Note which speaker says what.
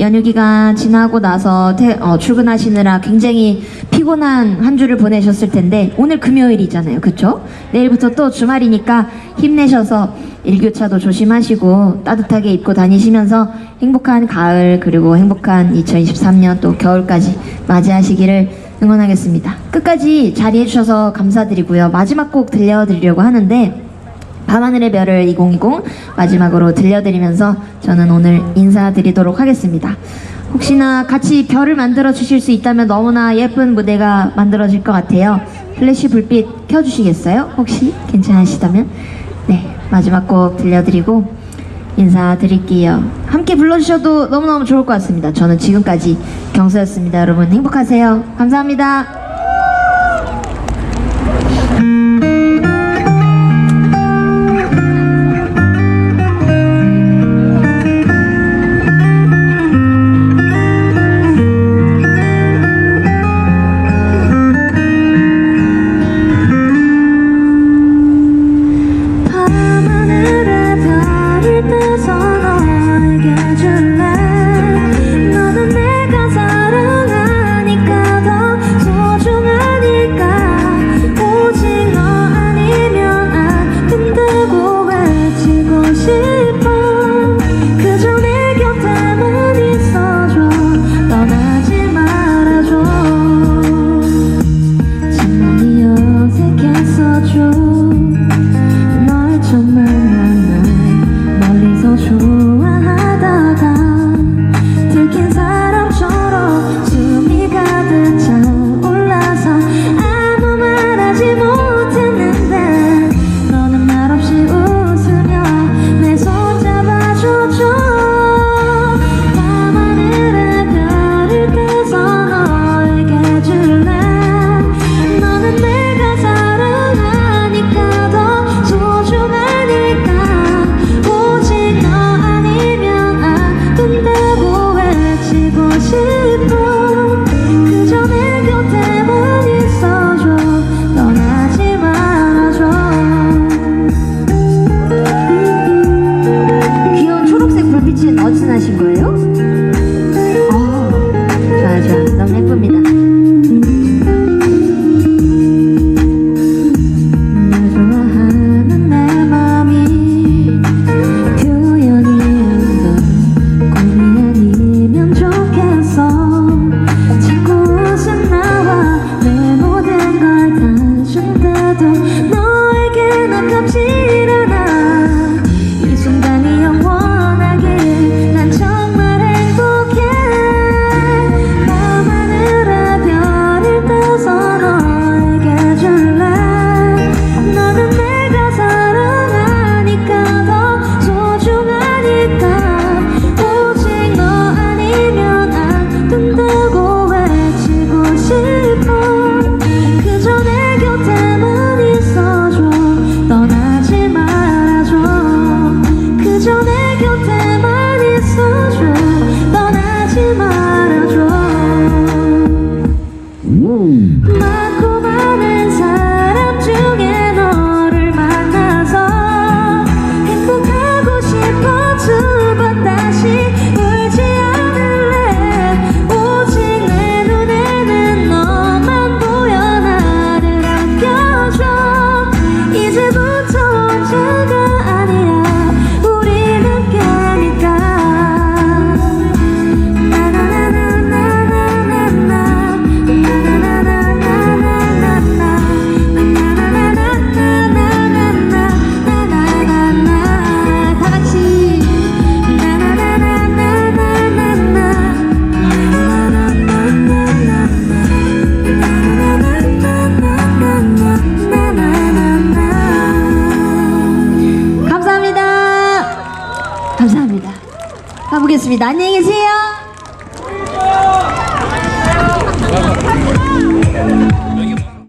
Speaker 1: 연휴 기간 지나고 나서 퇴- 어, 출근하시느라 굉장히 피곤한 한 주를 보내셨을 텐데 오늘 금요일이잖아요. 그쵸? 내일부터 또 주말이니까 힘내셔서 일교차도 조심하시고 따뜻하게 입고 다니시면서 행복한 가을 그리고 행복한 2023년 또 겨울까지 맞이하시기를 응원하겠습니다. 끝까지 자리해주셔서 감사드리고요. 마지막 곡 들려드리려고 하는데 밤하늘의 별을 2020 마지막으로 들려드리면서 저는 오늘 인사드리도록 하겠습니다. 혹시나 같이 별을 만들어 주실 수 있다면 너무나 예쁜 무대가 만들어질 것 같아요. 플래시 불빛 켜주시겠어요? 혹시 괜찮으시다면? 네, 마지막 곡 들려드리고 인사드릴게요. 함께 불러주셔도 너무너무 좋을 것 같습니다. 저는 지금까지 경수였습니다. 여러분 행복하세요. 감사합니다. 나신 거예요? 감사합니다. 가보겠습니다. 안녕히 계세요.